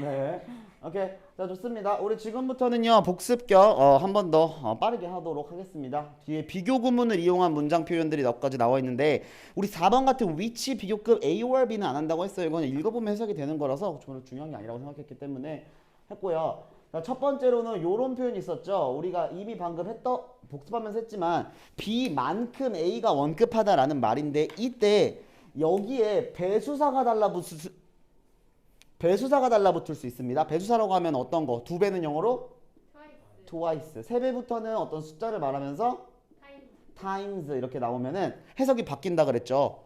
네. 오케이. 자, 좋습니다. 우리 지금부터는요, 복습 겸한 번 더 어, 빠르게 하도록 하겠습니다. 뒤에 비교 구문을 이용한 문장 표현들이 몇 가지 나와 있는데, 우리 4번 같은 위치 비교급 A or B는 안 한다고 했어요. 이거는 읽어보면 해석이 되는 거라서 저는 중요한 게 아니라고 생각했기 때문에 했고요. 자, 첫 번째로는 요런 표현이 있었죠. 우리가 이미 방금 했던, 복습하면서 했지만, B만큼 A가 원급하다라는 말인데, 이때 여기에 배수사가 달라붙을 배수사가 달라붙을 수 있습니다. 배수사라고 하면 어떤 거? 두 배는 영어로 twice. 세 배부터는 어떤 숫자를 말하면서 times 이렇게 나오면은 해석이 바뀐다 그랬죠.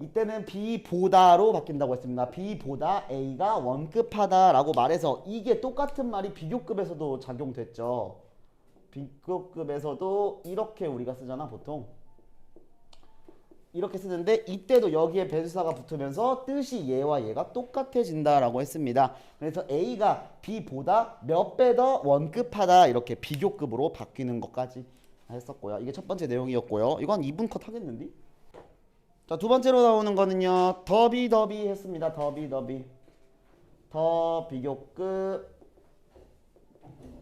이때는 B보다로 바뀐다고 했습니다. B보다 A가 원급하다라고 말해서 이게 똑같은 말이 비교급에서도 작용됐죠. 비교급에서도 이렇게 우리가 쓰잖아 보통. 이렇게 쓰는데 이때도 여기에 배수사가 붙으면서 뜻이 얘와 얘가 똑같아진다라고 했습니다. 그래서 A가 B보다 몇 배 더 원급하다 이렇게 비교급으로 바뀌는 것까지 했었고요. 이게 첫 번째 내용이었고요. 이건 2분 컷 하겠는데? 자, 두 번째로 나오는 거는요. 더비 더비 했습니다. 더비 더비. 더 비교급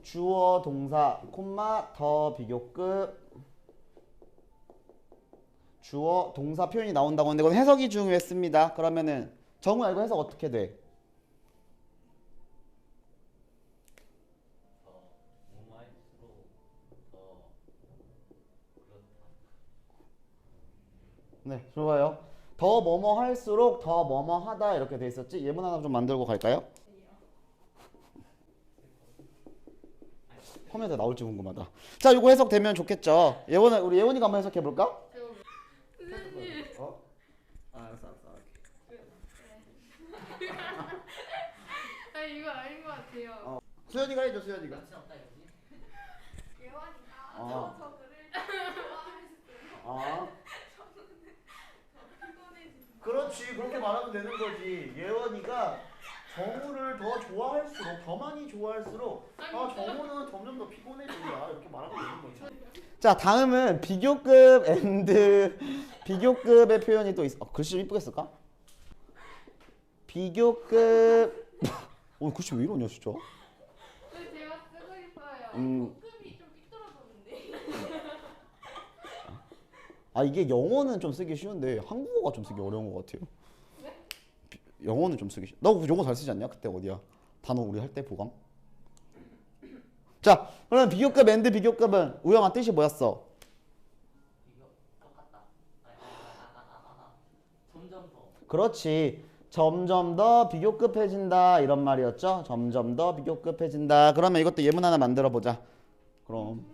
주어 동사 콤마 더 비교급 주어 동사 표현이 나온다고 하는데 이건 해석이 중요했습니다. 그러면은 정우 알고 해석 어떻게 돼? 네, 좋아요. 더 뭐뭐 할수록 더 뭐뭐 하다 이렇게 돼 있었지? 예문 하나 좀 만들고 갈까요? 화면에 나올지 궁금하다. 자, 이거 해석되면 좋겠죠. 예원 우리 예원이가 한번 해석해 볼까? 선생님 어? 알았어, 알았어. 아 이거 아닌 것 같아요 어. 수현이가 해줘, 수현이가. 예원이가 어. 저 저그를 좋아했어요 아, 피곤해지고 그렇지. 그렇게 말하면 되는 거지. 예원이가 정우를 더 좋아할수록, 더 많이 좋아할수록, 아 정우는 점점 더 피곤해진다. 이렇게 말하면 되는 거지. 자, 다음은 비교급 앤드 비교급의 표현이 또 있어. 어, 글씨 좀 이쁘게 쓸까? 비교급. 어, 글씨 왜 이러냐 진짜? 근데 제가 쓰고 있어요 음. 급이 좀 삐뚤어졌는데 아 이게 영어는 좀 쓰기 쉬운데 한국어가 좀 쓰기 어려운 것 같아요. 비- 영어는 좀 쓰기 쉬. 나 영어 잘 쓰지 않냐? 그때 어디야? 단어 우리 할 때 보강. 자, 그럼 비교급 앤드 비교급은 우영아 뜻이 뭐였어? 이거 똑같다. 아, 아, 아, 아, 아. 점점 더. 그렇지. 점점 더 비교급해진다 이런 말이었죠. 점점 더 비교급해진다. 그러면 이것도 예문 하나 만들어 보자. 그럼.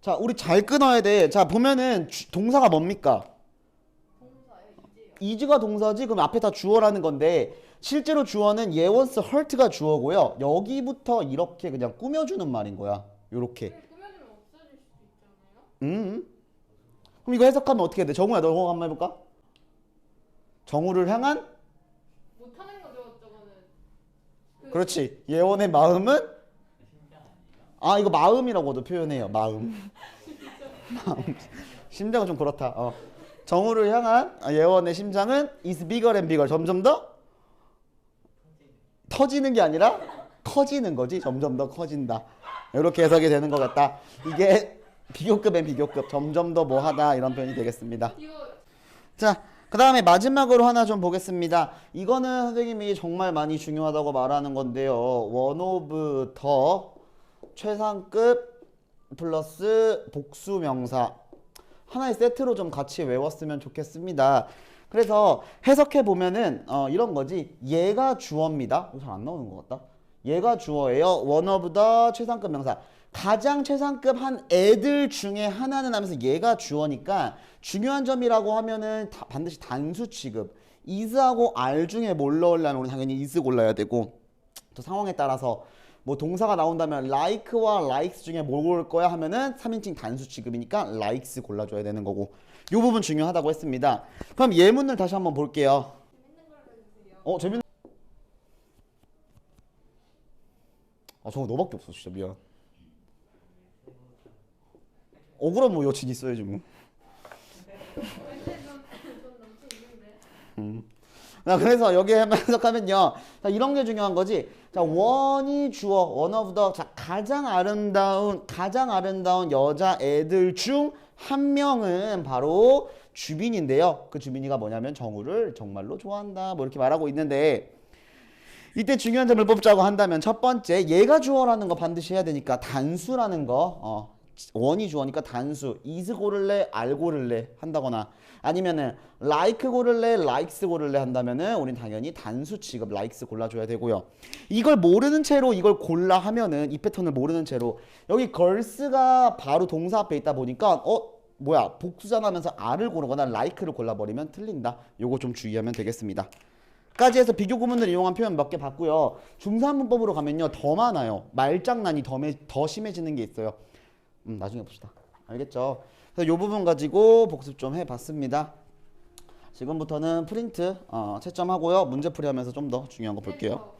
자, 우리 잘 끊어야 돼. 자, 보면은 주- 동사가 뭡니까? 이즈가 동사지 그럼 앞에 다 주어라는 건데 실제로 주어는 예원스 헐트가 주어고요. 여기부터 이렇게 그냥 꾸며주는 말인 거야. 요렇게. 있잖아요 음. 그럼 이거 해석하면 어떻게 돼? 정우야, 너 한번 해볼까? 정우를 향한 못하는 거죠 저거는 그 그렇지. 예원의 마음은 아 이거 마음이라고도 표현해요. 마음. 마음. 심장은 좀 그렇다. 어. 정우를 향한 아, 예원의 심장은 is bigger and bigger. 점점 더 터지는 게 아니라 커지는 거지. 점점 더 커진다. 이렇게 해석이 되는 것 같다. 이게 비교급엔 비교급. 점점 더 뭐하다 이런 표현이 되겠습니다. 이거 자, 그 다음에 마지막으로 하나 좀 보겠습니다. 이거는 선생님이 정말 많이 중요하다고 말하는 건데요. 원 오브 더 최상급 플러스 복수 명사 하나의 세트로 좀 같이 외웠으면 좋겠습니다. 그래서 해석해 보면은 어, 이런 거지. 얘가 주어입니다. 잘 안 나오는 것 같다. 얘가 주어예요. 원 오브 더 최상급 명사. 가장 최상급 한 애들 중에 하나는 하면서 얘가 주어니까 중요한 점이라고 하면은 다- 반드시 단수 취급. is하고 are 중에 뭘 넣으려면 우리 당연히 is 골라야 되고 또 상황에 따라서 뭐 동사가 나온다면 like와 likes 중에 뭘 고를 거야 하면은 3인칭 단수 취급이니까 likes 골라줘야 되는 거고 요 부분 중요하다고 했습니다. 그럼 예문을 다시 한번 볼게요. 재밌는 어 재밌. 아 저거 너밖에 없어 진짜 미안. 억울한 뭐 여친 있어야지 뭐. 음. 자, 그래서 한번 해석하면요. 자, 이런 게 중요한 거지. 자, 원이 주어, of the, 자, 가장 아름다운, 가장 아름다운 여자 애들 중 한 명은 바로 주빈인데요. 그 주빈이가 뭐냐면 정우를 정말로 좋아한다. 뭐 이렇게 말하고 있는데, 이때 중요한 점을 뽑자고 한다면 첫 번째, 얘가 주어라는 거 반드시 해야 되니까 단수라는 거, 어, 원이 주어니까 단수, is 고를래, 알 고를래 한다거나 아니면은 like 고를래, likes 고를래 한다면은 우린 당연히 단수 취급 likes 골라줘야 되고요. 이걸 모르는 채로 이걸 골라 하면은 이 패턴을 모르는 채로 여기 girls가 바로 동사 앞에 있다 보니까 어 뭐야 복수잖아 하면서 R을 고르거나 like를 골라버리면 틀린다. 요거 좀 주의하면 되겠습니다. 까지 해서 비교 구문을 이용한 표현 몇 개 봤고요. 중산 문법으로 가면요 더 많아요. 말장난이 더, 매- 더 심해지는 게 있어요. 음, 나중에 봅시다. 알겠죠? 그래서 이 부분 가지고 복습 좀 해봤습니다. 지금부터는 프린트 어, 채점하고요. 문제풀이 하면서 좀 더 중요한 거 볼게요.